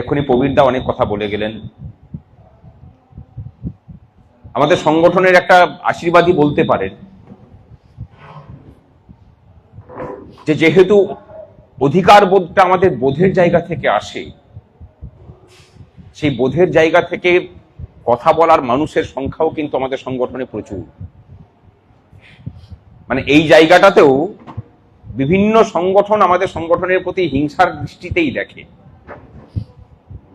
এক্ষুনি প্রবীরদা অনেক কথা বলে গেলেন। আমাদের সংগঠনের একটা আশীর্বাদই বলতে পারেন যে যেহেতু অধিকার বোধটা আমাদের বোধের জায়গা থেকে আসে, সেই বোধের জায়গা থেকে কথা বলার মানুষের সংখ্যাও কিন্তু আমাদের সংগঠনে প্রচুর। মানে এই জায়গাটাতেও বিভিন্ন সংগঠন আমাদের সংগঠনের প্রতি হিংসার দৃষ্টিতেই দেখে।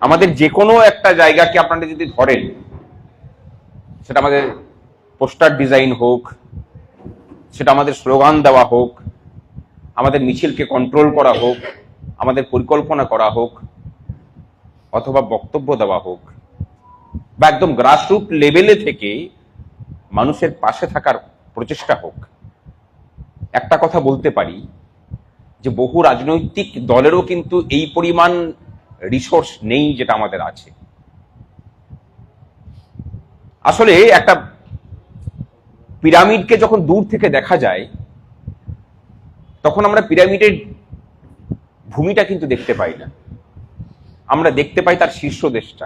আমাদের যে কোনো একটা জায়গাকে আপনারা যদি ধরেন, সেটা আমাদের পোস্টার ডিজাইন হোক, সেটা আমাদের স্লোগান দেওয়া হোক, আমাদের মিছিলকে কন্ট্রোল করা হোক, আমাদের পরিকল্পনা করা হোক, অথবা বক্তব্য দেওয়া হোক, বা একদম গ্রাসরুট লেভেলে থেকে মানুষের পাশে থাকার প্রচেষ্টা হোক, একটা কথা বলতে পারি যে বহু রাজনৈতিক দলেরও কিন্তু এই পরিমাণ রিসোর্স নেই যেটা আমাদের আছে। আসলে একটা পিরামিডকে যখন দূর থেকে দেখা যায়, তখন আমরা পিরামিডের ভূমিটা কিন্তু দেখতে পাই না। আমরা দেখতে পাই তার শীর্ষ দেশটা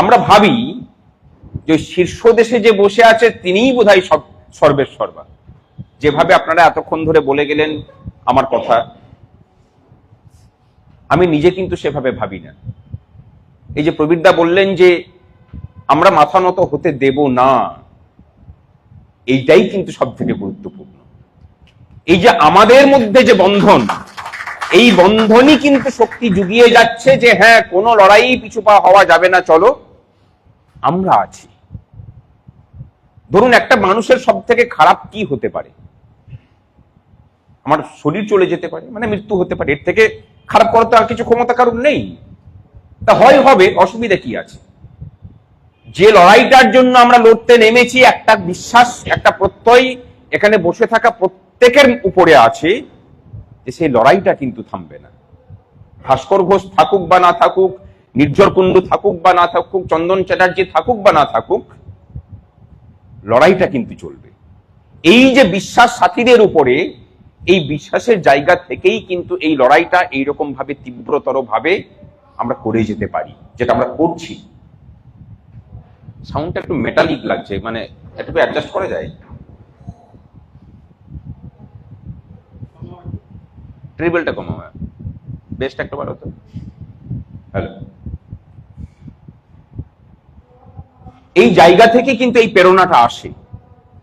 আমরা ভাবি যে শীর্ষ দেশে যে বসে আছে তিনিই বোধহয় সব সর্বের সর্বা যেভাবে আপনারা এতক্ষণ ধরে বলে গেলেন আমার কথা আমি নিজে কিন্তু সেভাবে ভাবি না। এই যে প্রবীরদা বললেন যে, আমরা মাথা নত হতে দেব না। এইটাই কিন্তু সব থেকে গুরুত্বপূর্ণ। এই যে আমাদের মধ্যে যে বন্ধন, এই বন্ধনই কিন্তু শক্তি জুগিয়ে যাচ্ছে যে হ্যাঁ কোনো লড়াই পিছু পা হওয়া যাবে না, চলো। আমরা আছি। ধরুন একটা মানুষের সব থেকে খারাপ কি হতে পারে? আমার শরীর চলে যেতে পারে মানে মৃত্যু হতে পারে। এর থেকে খারাপ করার তো আর কিছু ক্ষমতা কারণ নেই। তা হয় হবে, অসুবিধা কি আছে? যে লড়াইটার জন্য আমরা লড়তে নেমেছি, একটা বিশ্বাস, একটা প্রত্যয়, এখানে বসে থাকা প্রত্যেকের উপরে আছে যে সেই লড়াইটা কিন্তু থামবে না। ভাস্কর ঘোষ থাকুক বা না থাকুক, নির্ঝর কুণ্ডু থাকুক বা না থাকুক, চন্দন চ্যাটার্জি থাকুক বা না থাকুক, লড়াইটা কিন্তু চলবে। এই যে বিশ্বাস সাথীদের উপরে এই বিশ্বাসের জায়গা থেকেই কিন্তু এই লড়াইটা এইরকম ভাবে তীব্রতর ভাবে আমরা করে যেতে পারি, যেটা আমরা করছি। সাউন্ডটা একটু মেটালিক লাগছে মানে একটু অ্যাডজাস্ট করা যায়? ট্রিবলটা কমাও বেস্ট একটা বার হতো হ্যালো এই জায়গা থেকে কিন্তু এই প্রেরণাটা আসে।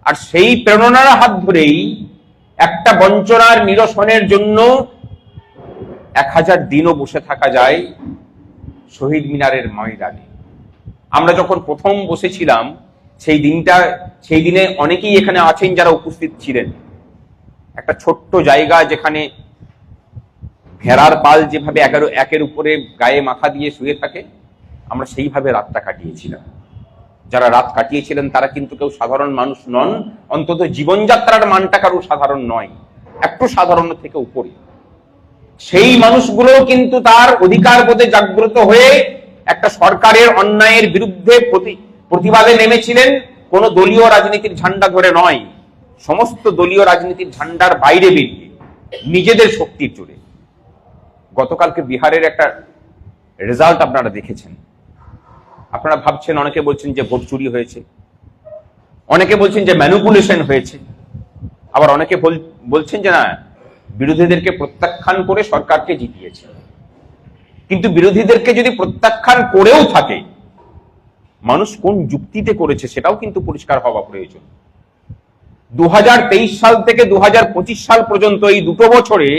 আর সেই প্রেরণার হাত ধরেই একটা বঞ্চনার নিরসনের জন্য এক হাজার দিনও বসে থাকা যায় শহীদ মিনারের ময়দানে। আমরা যখন প্রথম বসেছিলাম, সেই দিনটা, সেই দিনে অনেকেই এখানে আছেন যারা উপস্থিত ছিলেন। একটা ছোট্ট জায়গা যেখানে ভেড়ার পাল যেভাবে এগারো একের উপরে গায়ে মাথা দিয়ে শুয়ে থাকে, আমরা সেইভাবে রাতটা কাটিয়েছিলাম। যারা রাত কাটিয়েছিলেন, তারা কিন্তু কেউ সাধারণ মানুষ নন। অন্তত জীবনযাত্রার মানটা কারও সাধারণ নয়, একটু সাধারণ থেকে উপরে। সেই মানুষগুলো কিন্তু তার অধিকার বোধে জাগ্রত হয়ে একটা সরকারের অন্যায়ের বিরুদ্ধে প্রতিবাদে নেমেছিলেন। কোন দলীয় রাজনীতির ঝান্ডা ধরে নয়, সমস্ত দলীয় রাজনীতির ঝান্ডার বাইরে বেরিয়ে নিজেদের শক্তির জোরে। গতকালকে বিহারের একটা রেজাল্ট আপনারা দেখেছেন। আপনারা ভাবছেন, অনেকে বলছেন যে ভোট চুরি হয়েছে। অনেকে বলছেন যে ম্যানুপুলেশন হয়েছে। আবার অনেকে বলছেন যে না, বিরোধীদেরকে প্রত্যাখ্যান করে সরকারকে জিতিয়েছে। কিন্তু বিরোধীদেরকে যদি প্রত্যাখ্যান করেও থাকে, মানুষ কোন যুক্তিতে করেছে সেটাও কিন্তু পরিষ্কার হওয়া প্রয়োজন। দু হাজার তেইশ সাল থেকে দু হাজার পঁচিশ সাল পর্যন্ত এই দুটো বছরে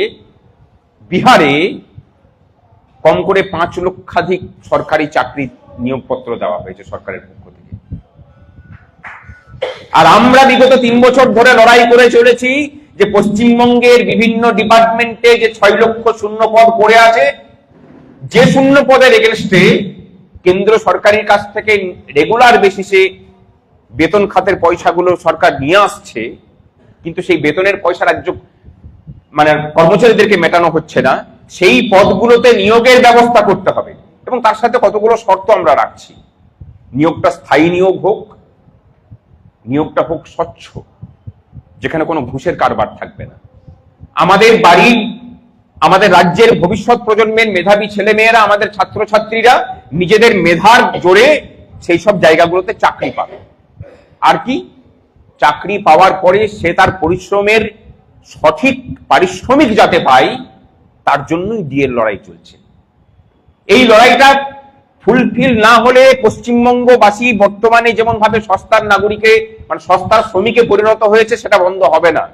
বিহারে কম করে পাঁচ লক্ষাধিক সরকারি চাকরি নিয়োগপত্র দেওয়া হয়েছে সরকারের পক্ষ থেকে। আর আমরা বিগত তিন বছর ধরে লড়াই করে চলেছি যে পশ্চিমবঙ্গের বিভিন্ন ডিপার্টমেন্টে যে ছয় লক্ষ শূন্য পদ পড়ে আছে, যে শূন্য পদের এগেনস্টে কেন্দ্র সরকারের কাছ থেকে রেগুলার বেসিসে বেতন খাতের পয়সাগুলো সরকার নিয়ে আসছে, কিন্তু সেই বেতনের পয়সা রাজ্য মানে কর্মচারীদেরকে মেটানো হচ্ছে না। সেই পদগুলোতে নিয়োগের ব্যবস্থা করতে হবে। এবং তার সাথে কতগুলো শর্ত আমরা রাখছি। নিয়োগটা স্থায়ী নিয়োগ হোক, নিয়োগটা হোক স্বচ্ছ, যেখানে কোনো ঘুষের কারবার থাকবে না। আমাদের বাড়ির আমাদের রাজ্যের ভবিষ্যৎ প্রজন্মের মেধাবী ছেলেমেয়েরা, আমাদের ছাত্রছাত্রীরা নিজেদের মেধার জোরে সেই সব জায়গাগুলোতে চাকরি পাবে। আর কি? চাকরি পাওয়ার পরে সে তার পরিশ্রমের সঠিক পারিশ্রমিক যাতে পায়, তার জন্যই ডিএর লড়াই চলছে। এই লড়াইটা ফুলফিল না হলে পশ্চিমবঙ্গবাসী বর্তমানে যেমন ভাবে সস্তার নাগরিকে মানে সস্তার শ্রমিকে পরিণত হয়েছে, সেটা বন্ধ হবে না।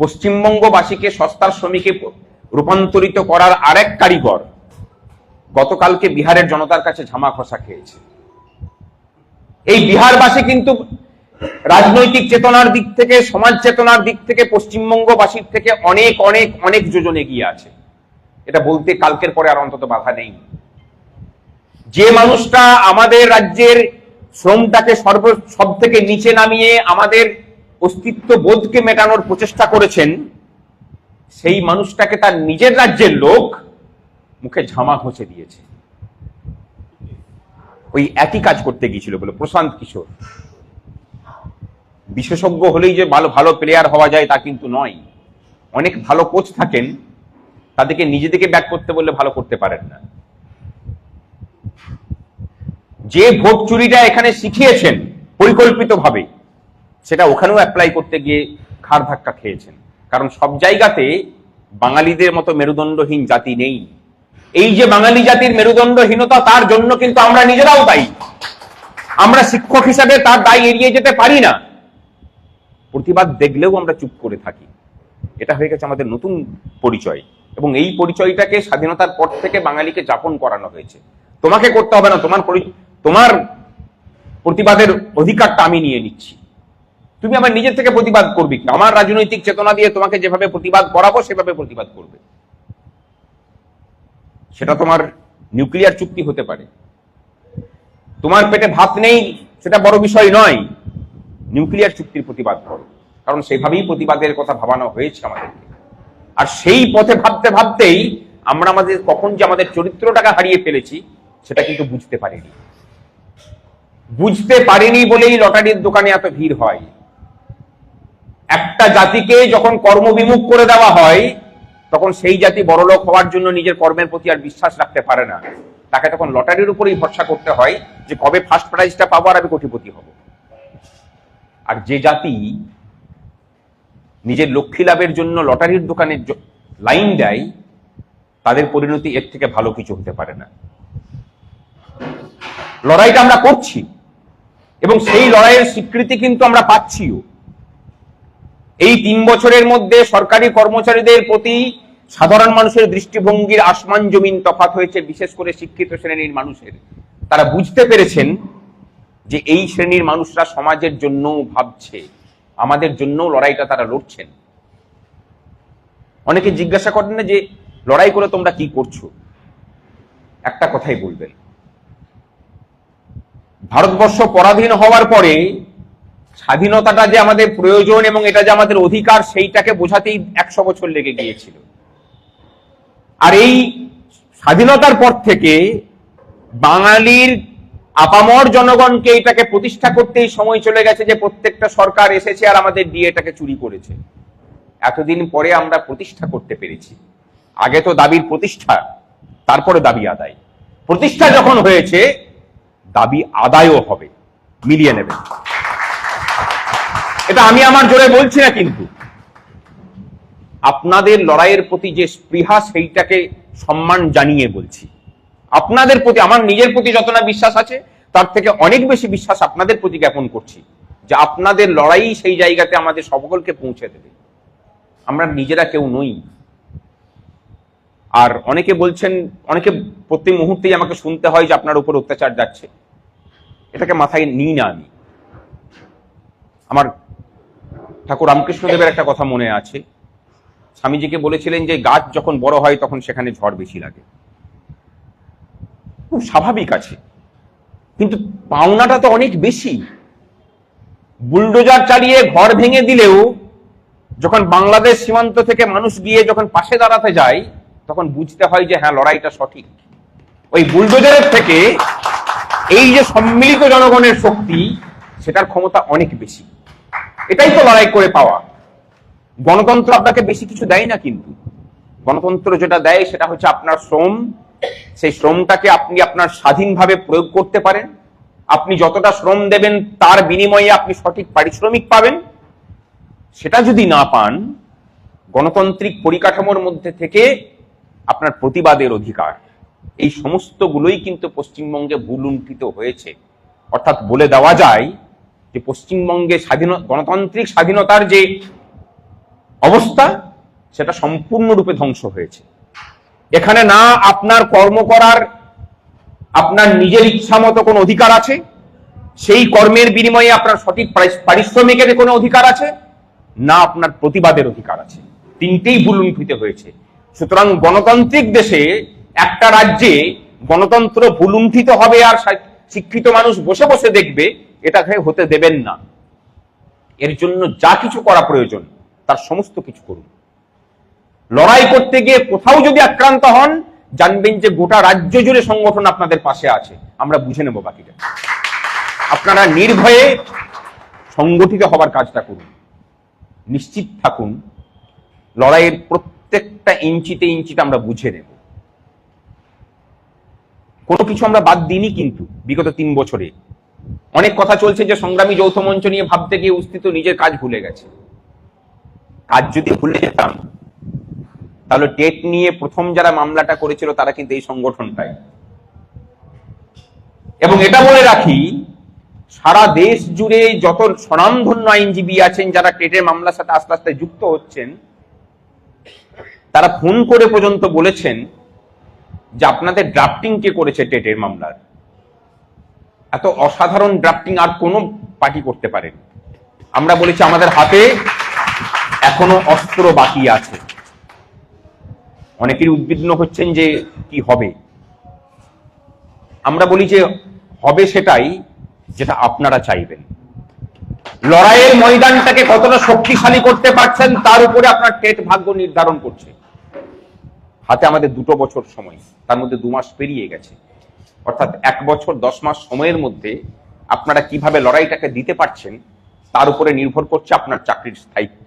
পশ্চিমবঙ্গবাসীকে সস্তার শ্রমিকে রূপান্তরিত করার আরেক কারিগর গতকালকে বিহারের জনতার কাছে ঝামা খসা খেয়েছে। এই বিহারবাসী কিন্তু রাজনৈতিক চেতনার দিক থেকে, সমাজ চেতনার দিক থেকে পশ্চিমবঙ্গবাসীর থেকে অনেক অনেক অনেক যোজন এগিয়ে আছে। এটা বলতে কালকের পরে আর অন্তত বাধা নেই। যে মানুষটা আমাদের রাজ্যের শ্রমটাকে সর্ব সব থেকে নিচে নামিয়ে আমাদের অস্তিত্ব বোধকে মেটানোর প্রচেষ্টা করেছেন, সেই মানুষটাকে তার নিজের রাজ্যের লোক মুখে ঝামা ঘষে দিয়েছে। ওই একই কাজ করতে গিয়েছিল বলে, প্রশান্ত কিশোর। বিশেষজ্ঞ হলেই যে ভালো ভালো প্লেয়ার হওয়া যায় তা কিন্তু নয়। অনেক ভালো কোচ থাকেন তাদেরকে নিজেদেরকে ব্যাক করতে বললে ভালো করতে পারেন না। যে ভোট চুরিটা এখানে শিখিয়েছেন পরিকল্পিতভাবে, সেটা ওখানেও অ্যাপ্লাই করতে গিয়ে ঘাড় ধাক্কা খেয়েছেন। কারণ সব জায়গাতে বাঙালিদের মতো মেরুদণ্ডহীন জাতি নেই। এই যে বাঙালি জাতির মেরুদণ্ডহীনতা, তার জন্য কিন্তু আমরা নিজেরাও দায়ী। আমরা শিক্ষক হিসাবে তার দায় এড়িয়ে যেতে পারি না। প্রতিবাদ দেখলেও আমরা চুপ করে থাকি। এটা হয়ে গেছে আমাদের নতুন পরিচয়। এবং এই পরিচয়টাকে স্বাধীনতার পর থেকে বাঙালিকে যাপন করানো হয়েছে। তোমাকে করতে হবে না, তোমার তোমার প্রতিবাদের অধিকারটা আমি নিয়ে নিচ্ছি। তুমি আমার নিজের থেকে প্রতিবাদ করবে আমার রাজনৈতিক চেতনা দিয়ে তোমাকে যেভাবে প্রতিবাদ করাবো, সেভাবে প্রতিবাদ করবে। সেটা তোমার নিউক্লিয়ার চুক্তি হতে পারে। তোমার পেটে ভাত নেই, সেটা বড় বিষয় নয়। নিউক্লিয়ার চুক্তির প্রতিবাদ করো। কারণ সেভাবেই প্রতিবাদের কথা ভাবানো হয়েছে আমাদেরকে। আর সেই পথে ভাবতে ভাবতেই আমরা আমাদের কখন যে আমাদের চরিত্রটাকে হারিয়ে ফেলেছি, সেটা কিন্তু বুঝতে পারিনি। বুঝতে পারিনি বলেই লটারির দোকানে এত ভিড় হয়। একটা জাতিকে যখন কর্মবিমুখ করে দেওয়া হয়, তখন সেই জাতি বড়লোক হওয়ার জন্য নিজের কর্মের প্রতি আর বিশ্বাস রাখতে পারে না। তাকে তখন লটারির উপরেই ভরসা করতে হয় যে কবে ফার্স্ট প্রাইজটা পাবো আর আমি কোটিপতি হব। আর যে জাতি নিজের লক্ষ্মী লাভের জন্য লটারির দোকানে লাইন দেয়, তাদের পরিণতি এর থেকে ভালো কিছু হতে পারে না। লড়াইটা আমরা করছি, এবং সেই লড়াইয়ের স্বীকৃতি কিন্তু আমরা পাচ্ছিও। এই তিন বছরের মধ্যে সরকারি কর্মচারীদের প্রতি সাধারণ মানুষের দৃষ্টিভঙ্গির আসমান জমিন তফাত হয়েছে, বিশেষ করে শিক্ষিত শ্রেণির মানুষের। তারা বুঝতে পেরেছেন যে এই শ্রেণির মানুষরা সমাজের জন্য ভাবছে। আমাদের জন্য লড়াইটা তারা লড়ছেন। অনেকে জিজ্ঞাসা করেন না যে, লড়াই করে তোমরা কি করছ? একটা কথাই বলবেন। ভারতবর্ষ পরাধীন হওয়ার পরে স্বাধীনতাটা যে আমাদের প্রয়োজন এবং এটা যে আমাদের অধিকার, সেইটাকে বোঝাতেই একশো বছর লেগে গিয়েছিল। আর এই স্বাধীনতার পর থেকে বাঙালির আপামর জনগণকে এটাকে প্রতিষ্ঠা করতেই সময় চলে গেছে যে প্রত্যেকটা সরকার এসেছে আর আমাদের দিয়ে এটাকে চুরি করেছে। এতদিন পরে আমরা প্রতিষ্ঠা করতে পেরেছি। আগে তো দাবির প্রতিষ্ঠা, তারপরে দাবি আদায়। প্রতিষ্ঠা যখন হয়েছে, দাবি আদায়ও হবে, মিলিয়ে নেবেন এটা আমি আমার জোরে বলছি না কিন্তু। আপনাদের লড়াইয়ের প্রতি যে স্পৃহা, সেইটাকে সম্মান জানিয়ে বলছি। আপনাদের প্রতি, আমার নিজের প্রতি যত না বিশ্বাস আছে, তার থেকে অনেক বেশি বিশ্বাস আপনাদের প্রতি জ্ঞাপন করছি যে আপনাদের লড়াই সেই জায়গাতে আমাদের সকলকে পৌঁছে দেবে। আমরা নিজেরা কেউ নই। আর অনেকে বলছেন, অনেকে প্রতি মুহূর্তেই আমাকে শুনতে হয় যে আপনার উপর অত্যাচার যাচ্ছে। এটাকে মাথায় নিই না আমি। আমার ঠাকুর রামকৃষ্ণদেবের একটা কথা মনে আছে। স্বামীজিকে বলেছিলেন যে গাছ যখন বড় হয়, তখন সেখানে ঝড় বেশি লাগে। খুব স্বাভাবিক আছে। কিন্তু পাওনাটা তো অনেক বেশি। বুলডোজার চালিয়ে ঘর ভেঙে দিলেও যখন বাংলাদেশ সীমান্ত থেকে মানুষ গিয়ে যখন পাশে দাঁড়াতে যায়, তখন বুঝতে হয় যে হ্যাঁ লড়াইটা সঠিক। ওই বুলডোজারের থেকে এই যে সম্মিলিত জনগণের শক্তি, সেটার ক্ষমতা অনেক বেশি। এটাই তো লড়াই করে পাওয়া। গণতন্ত্র আপনাকে বেশি কিছু দেয় না কিন্তু। গণতন্ত্র যেটা দেয়, সেটা হচ্ছে আপনার শ্রম সেই শ্রমটাকে আপনি আপনার স্বাধীনভাবে প্রয়োগ করতে পারেন। আপনি যতটা শ্রম দেবেন, তার বিনিময়ে আপনি সঠিক পারিশ্রমিক পাবেন। সেটা যদি না পান, গণতান্ত্রিক পরিকাঠামোর মধ্যে থেকে আপনার প্রতিবাদের অধিকার। এই সমস্তগুলোই কিন্তু পশ্চিমবঙ্গে ভুলুণ্ঠিত হয়েছে। অর্থাৎ বলে দেওয়া যায় যে পশ্চিমবঙ্গে স্বাধীন, গণতান্ত্রিক স্বাধীনতার যে অবস্থা, সেটা সম্পূর্ণরূপে ধ্বংস হয়েছে। এখানে না আপনার কর্ম করার আপনার নিজের ইচ্ছা মতো কোনো অধিকার আছে? সেই কর্মের বিনিময়ে আপনার সঠিক পারিশ্রমিকের কোনো অধিকার আছে? না, আপনার প্রতিবাদের অধিকার আছে। তিনটেই ভুলুণ্ঠিত হয়েছে। সুতরাং গণতান্ত্রিক দেশে একটা রাজ্যে গণতন্ত্র ভুলুণ্ঠিত হবে আর শিক্ষিত মানুষ বসে বসে দেখবে, এটাকে হতে দেবেন না। এর জন্য যা কিছু করা প্রয়োজন, তার সমস্ত কিছু করুন। লড়াই করতে গিয়ে কোথাও যদি আক্রান্ত হন, জানবেন যে গোটা রাজ্য জুড়ে সংগঠন আপনাদের পাশে আছে। আমরা বুঝে নেব বাকিটা। আপনারা নির্ভয়ে সংগঠিত হবার কাজটা করুন। নিশ্চিত থাকুন। লড়াইয়ের প্রত্যেকটা ইঞ্চিতে ইঞ্চিতে আমরা বুঝে নেব। কোনো কিছু আমরা বাদ দিইনি কিন্তু বিগত তিন বছরে। অনেক কথা চলছে যে সংগ্রামী যৌথ মঞ্চ নিয়ে ভাবতে গিয়ে অস্তিত্ব নিজের কাজ ভুলে গেছে। কাজ যদি ভুলে যেতাম তাহলে টেট নিয়ে প্রথম যারা মামলাটা করেছিল তারা কিন্তু এই সংগঠনটাই। এবং এটা বলে রাখি, সারা দেশ জুড়ে যত স্বনামধন্য আইনজীবী আছেন, যারা টেটের মামলার সাথে আস্তে আস্তে যুক্ত হচ্ছেন, তারা ফোন করে পর্যন্ত বলেছেন যে আপনাদের ড্রাফটিং কে করেছে টেটের মামলার। এত অসাধারণ ড্রাফটিং আর কোনো পার্টি করতে পারেন। আমরা বলেছি আমাদের হাতে এখনও অস্ত্র বাকি আছে। অনেকেরই উদ্বিগ্ন হচ্ছেন যে কি হবে। আমরা বলি যে হবে সেটাই যেটা আপনারা চাইবেন। লড়াইয়ের ময়দানটাকে কতটা শক্তিশালী করতে পারছেন তার উপরে আপনার টেট ভাগ্য নির্ধারণ করছে। হাতে আমাদের দুটো বছর সময়, তার মধ্যে দু মাস পেরিয়ে গেছে। অর্থাৎ এক বছর, দশ মাস সময়ের মধ্যে আপনারা কীভাবে লড়াইটাকে দিতে পারছেন তার উপরে নির্ভর করছে আপনার চাকরির স্থায়িত্ব।